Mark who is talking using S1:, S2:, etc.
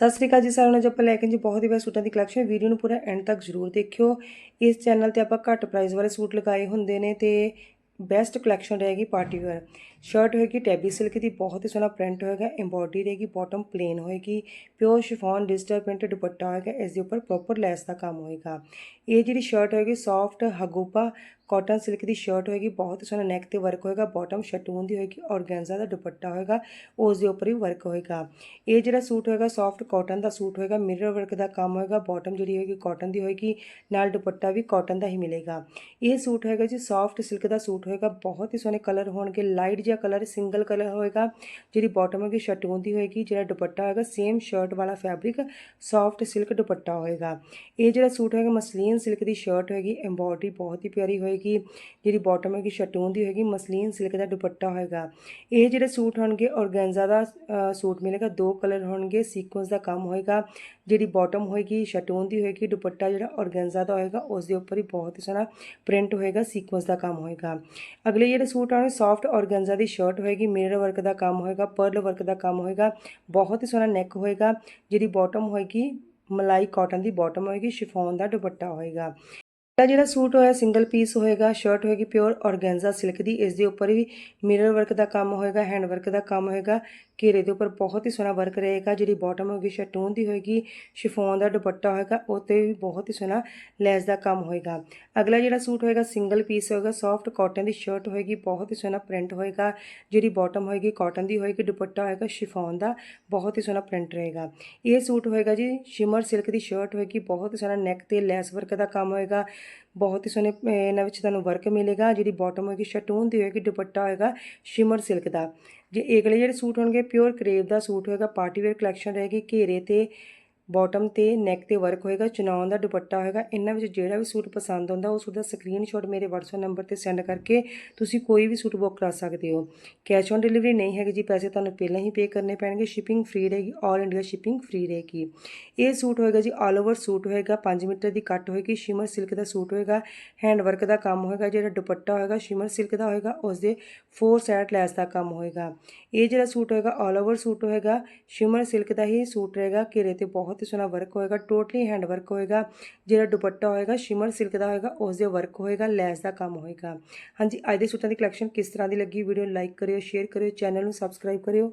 S1: ਸਤਿ ਸ੍ਰੀ ਅਕਾਲ ਜੀ ਸਾਰਿਆਂ ਨੂੰ, ਅੱਜ ਆਪਾਂ ਲੈ ਕੇ ਜੀ ਬਹੁਤ ਹੀ ਬੈਸਟ ਸੂਟਾਂ ਦੀ ਕਲੈਕਸ਼ਨ ਵੀਡੀਓ ਨੂੰ ਪੂਰਾ ਐਂਡ ਤੱਕ ਜ਼ਰੂਰ ਦੇਖਿਓ। ਇਸ ਚੈਨਲ ਤੇ ਆਪਾਂ ਘੱਟ ਪ੍ਰਾਈਸ ਵਾਲੇ ਸੂਟ ਲਗਾਏ ਹੁੰਦੇ ਨੇ ਤੇ ਬੈਸਟ ਕਲੈਕਸ਼ਨ ਰਹੇਗੀ ਪਾਰਟੀ ਵੇਅਰ ਸ਼ਰਟ ਹੋਏਗੀ ਟੈਬੀ ਸਿਲਕ ਦੀ, ਬਹੁਤ ਹੀ ਸੋਹਣਾ ਪ੍ਰਿੰਟ ਹੋਏਗਾ ਐਮਬੋਡਰੀ ਰਹੇਗੀ ਬਾਟਮ ਪਲੇਨ ਹੋਏਗੀ pure chiffon digital print dupatta ਹੋਏਗਾ, ਇਸ ਦੇ ਉੱਪਰ ਪ੍ਰੋਪਰ ਲੈਸ ਦਾ ਕੰਮ ਹੋਏਗਾ। ਇਹ ਜਿਹੜੀ ਸ਼ਰਟ ਹੋਏਗੀ ਸੌਫਟ ਹਗੂਪਾ ਕਾਟਨ ਸਿਲਕ ਦੀ ਸ਼ਰਟ ਹੋਏਗੀ, ਬਹੁਤ ਸੋਹਣਾ ਨੈਕ ਤੇ ਵਰਕ ਹੋਏਗਾ ਬਾਟਮ ਸ਼ਟੂਨ ਦੀ ਹੋਏਗੀ ਔਰਗੈਂਜ਼ਾ ਦਾ ਦੁਪੱਟਾ ਹੋਏਗਾ, ਉਸ ਦੇ ਉੱਪਰ ਹੀ ਵਰਕ ਹੋਏਗਾ। ਇਹ ਜਿਹੜਾ ਸੂਟ ਹੋਏਗਾ ਸੌਫਟ ਕਾਟਨ ਦਾ ਸੂਟ ਹੋਏਗਾ ਮਿਰਰ ਵਰਕ ਦਾ ਕੰਮ ਹੋਏਗਾ ਬਾਟਮ ਜਿਹੜੀ ਹੋਏਗੀ ਕਾਟਨ ਦੀ ਹੋਏਗੀ, ਨਾਲ ਦੁਪੱਟਾ ਵੀ ਕਾਟਨ ਦਾ ਹੀ ਮਿਲੇਗਾ। ਇਹ ਸੂਟ ਹੋਏਗਾ ਜੀ ਸੌਫਟ ਸਿਲਕ ਦਾ ਸੂਟ ਹੋਏਗਾ, ਬਹੁਤ ਹੀ ਸੋਹਣੇ ਕਲਰ ਹੋਣਗੇ ਲਾਈਟ ਜਿਹਾ ਕਲਰ ਸਿੰਗਲ ਕਲਰ ਹੋਏਗਾ, ਜਿਹੜੀ ਬਾਟਮ ਹੋਏਗੀ ਸ਼ਟੂਨ ਦੀ ਹੋਏਗੀ, ਜਿਹੜਾ ਦੁਪੱਟਾ ਹੋਏਗਾ ਸੇਮ ਸ਼ਰਟ ਵਾਲਾ ਫੈਬਰਿਕ ਸੌਫਟ ਸਿਲਕ ਦੁਪੱਟਾ ਹੋਏਗਾ। ਇਹ ਜਿਹੜਾ ਸੂਟ ਹੋਏਗਾ, ਮਸਲੀਨ ਸਿਲਕ ਦੀ ਸ਼ਰਟ ਹੋਏਗੀ ਐਮਬੋਡਰੀ ਬਹੁਤ ਹੀ ਪਿਆਰੀ ਹੋਏਗੀ, ਜਿਹੜੀ ਬਾਟਮ ਹੈਗੀ ਸ਼ਟੂਨ ਦੀ ਹੋਏਗੀ, ਮਸਲੀਨ ਸਿਲਕ ਦਾ ਦੁਪੱਟਾ ਹੋਏਗਾ। ਇਹ ਜਿਹੜੇ ਸੂਟ ਹੋਣਗੇ ਔਰਗੈਂਜ਼ਾ ਦਾ ਸੂਟ ਮਿਲੇਗਾ, ਦੋ ਕਲਰ ਹੋਣਗੇ ਸੀਕੁਐਂਸ ਦਾ ਕੰਮ ਹੋਏਗਾ, ਜਿਹੜੀ ਬਾਟਮ ਹੋਏਗੀ ਸ਼ਟੂਨ ਦੀ ਹੋਏਗੀ, ਦੁਪੱਟਾ ਜਿਹੜਾ ਔਰਗੈਂਜ਼ਾ ਦਾ ਹੋਏਗਾ, ਉਸ ਦੇ ਉੱਪਰ ਹੀ ਬਹੁਤ ਹੀ ਸੋਹਣਾ ਪ੍ਰਿੰਟ ਹੋਏਗਾ ਸੀਕੁਐਂਸ ਦਾ ਕੰਮ ਹੋਏਗਾ। ਅਗਲੇ ਜਿਹੜੇ ਸੂਟ ਆਉਣਗੇ ਸੌਫਟ ਔਰਗੈਂਜ਼ਾ ਦੀ ਸ਼ਰਟ ਹੋਏਗੀ ਮਿਰਰ ਵਰਕ ਦਾ ਕੰਮ ਹੋਏਗਾ ਪਰਲ ਵਰਕ ਦਾ ਕੰਮ ਹੋਏਗਾ, ਬਹੁਤ ਹੀ ਸੋਹਣਾ ਨੈਕ ਹੋਏਗਾ, ਜਿਹਦੀ ਬਾਟਮ ਹੋਏਗੀ, ਮਲਾਈ ਕਾਟਨ ਦੀ ਬਾਟਮ ਹੋਏਗੀ ਸ਼ਿਫੋਨ ਦਾ ਦੁਪੱਟਾ ਹੋਏਗਾ। ਇਹ ਜਿਹੜਾ ਸੂਟ ਹੋਇਆ ਸਿੰਗਲ ਪੀਸ ਹੋਏਗਾ ਸ਼ਰਟ ਹੋਏਗੀ ਪਿਓਰ ਔਰਗੈਂਜ਼ਾ ਸਿਲਕ ਦੀ, ਇਸ ਦੇ ਉੱਪਰ ਵੀ ਮਿਰਰ ਵਰਕ ਦਾ ਕੰਮ ਹੋਏਗਾ ਹੈਂਡ ਵਰਕ ਦਾ ਕੰਮ ਹੋਏਗਾ, ਘੇਰੇ ਦੇ ਉੱਪਰ ਬਹੁਤ ਹੀ ਸੋਹਣਾ ਵਰਕ ਰਹੇਗਾ, ਜਿਹੜੀ ਬਾਟਮ ਹੋਏਗੀ ਸ਼ਟੂਨ ਦੀ ਹੋਏਗੀ ਸ਼ਿਫੋਨ ਦਾ ਦੁਪੱਟਾ ਹੋਏਗਾ ਉਹ 'ਤੇ ਵੀ ਬਹੁਤ ਹੀ ਸੋਹਣਾ ਲੈਸ ਦਾ ਕੰਮ ਹੋਏਗਾ। ਅਗਲਾ ਜਿਹੜਾ ਸੂਟ ਹੋਏਗਾ ਸਿੰਗਲ ਪੀਸ ਹੋਏਗਾ ਸੌਫਟ ਕਾਟਨ ਦੀ ਸ਼ਰਟ ਹੋਏਗੀ, ਬਹੁਤ ਹੀ ਸੋਹਣਾ ਪ੍ਰਿੰਟ ਹੋਏਗਾ, ਜਿਹੜੀ ਬਾਟਮ ਹੋਏਗੀ ਕਾਟਨ ਦੀ ਹੋਏਗੀ, ਦੁਪੱਟਾ ਹੋਏਗਾ ਸ਼ਿਫੋਨ ਦਾ ਬਹੁਤ ਹੀ ਸੋਹਣਾ ਪ੍ਰਿੰਟ ਰਹੇਗਾ। ਇਹ ਸੂਟ ਹੋਏਗਾ ਜੀ ਸ਼ਿਮਰ ਸਿਲਕ ਦੀ ਸ਼ਰਟ ਹੋਏਗੀ, ਬਹੁਤ ਹੀ ਸੋਹਣਾ ਨੈਕ ਤੇ ਲੈਸ ਵਰਕ ਦਾ ਕੰਮ ਹੋਏਗਾ ਬਹੁਤ ਹੀ ਸੋਹਣੇ ਇਹਨਾਂ ਵਿੱਚ ਤੁਹਾਨੂੰ ਵਰਕ ਮਿਲੇਗਾ, ਜਿਹੜੀ ਬਾਟਮ ਹੋਏਗੀ ਸ਼ਟੂਨ ਦੀ ਹੋਏਗੀ, ਦੁਪੱਟਾ ਹੋਏਗਾ ਸ਼ਿਮਰ ਸਿਲਕ ਦਾ। ਜੇ ਅਗਲੇ ਜਿਹੜੇ ਸੂਟ ਹੋਣਗੇ ਪਿਓਰ ਕਰੇਵ ਦਾ ਸੂਟ ਹੋਏਗਾ ਪਾਰਟੀ ਵੇਅਰ ਕਲੈਕਸ਼ਨ ਰਹੇਗੀ ਘੇਰੇ ਤੇ ਬਾਟਮ ਤੇ ਨੈਕ ਤੇ ਵਰਕ ਹੋਏਗਾ, ਚੁਣਾਉਣ ਦਾ ਦੁਪੱਟਾ ਹੋਏਗਾ, ਇਹਨਾਂ ਵਿੱਚ ਜਿਹੜਾ ਵੀ ਸੂਟ ਪਸੰਦ ਆਉਂਦਾ ਉਸ ਦਾ ਸਕਰੀਨਸ਼ਾਟ ਮੇਰੇ WhatsApp ਨੰਬਰ ਤੇ ਸੈਂਡ ਕਰਕੇ ਤੁਸੀਂ ਕੋਈ ਵੀ ਸੂਟ ਬੁੱਕ ਕਰਾ ਸਕਦੇ ਹੋ। ਕੈਸ਼ ਔਨ ਡਿਲੀਵਰੀ ਨਹੀਂ ਹੈਗੀ ਜੀ, ਪੈਸੇ ਤੁਹਾਨੂੰ ਪਹਿਲਾਂ ਹੀ ਪੇ ਕਰਨੇ ਪੈਣਗੇ ਸ਼ਿਪਿੰਗ ਫ੍ਰੀ ਰਹੇਗੀ 올 ਇੰਡੀਆ ਸ਼ਿਪਿੰਗ ਫ੍ਰੀ ਰਹੇਗੀ। ਇਹ ਸੂਟ ਹੋਏਗਾ ਜੀ ਆਲ ਓਵਰ ਸੂਟ ਹੋਏਗਾ 5 ਮੀਟਰ ਦੀ ਕੱਟ ਹੋਏਗੀ ਸ਼ਿਮਰ ਸਿਲਕ ਦਾ ਸੂਟ ਹੋਏਗਾ ਹੈਂਡ ਵਰਕ ਦਾ ਕੰਮ ਹੋਏਗਾ, ਜਿਹੜਾ ਦੁਪੱਟਾ ਹੋਏਗਾ ਸ਼ਿਮਰ ਸਿਲਕ ਦਾ ਹੋਏਗਾ ਉਸ ਦੇ ਫੋਰ ਸਾਈਡ ਲੈਸ ਦਾ ਕੰਮ ਹੋਏਗਾ। ਇਹ ਜਿਹੜਾ ਸੂਟ ਹੋਏਗਾ ਆਲ ਓਵਰ ਸੂਟ ਹੋਏਗਾ ਸ਼ਿਮਰ ਸਿਲਕ ਦਾ ਹੀ ਸੂਟ ਰਹੇਗਾ, ਘੇਰੇ ਤੇ ਬਹੁਤ ਬਹੁਤ ਹੀ ਸੋਹਣਾ ਵਰਕ ਹੋਏਗਾ ਟੋਟਲੀ ਹੈਂਡ ਵਰਕ ਹੋਏਗਾ, ਜਿਹੜਾ ਦੁਪੱਟਾ ਹੋਏਗਾ ਸ਼ਿਮਰ ਸਿਲਕ ਦਾ ਹੋਏਗਾ ਉਸ ਦੇ ਵਰਕ ਹੋਏਗਾ, ਲੈਸ ਦਾ ਕੰਮ ਹੋਏਗਾ। ਹਾਂਜੀ, ਅੱਜ ਦੇ ਸੂਟਾਂ ਦੀ ਕਲੈਕਸ਼ਨ ਕਿਸ ਤਰ੍ਹਾਂ ਦੀ ਲੱਗੀ? ਵੀਡੀਓ ਲਾਈਕ ਕਰਿਓ ਸ਼ੇਅਰ ਕਰਿਓ ਚੈਨਲ ਨੂੰ ਸਬਸਕ੍ਰਾਈਬ ਕਰਿਓ।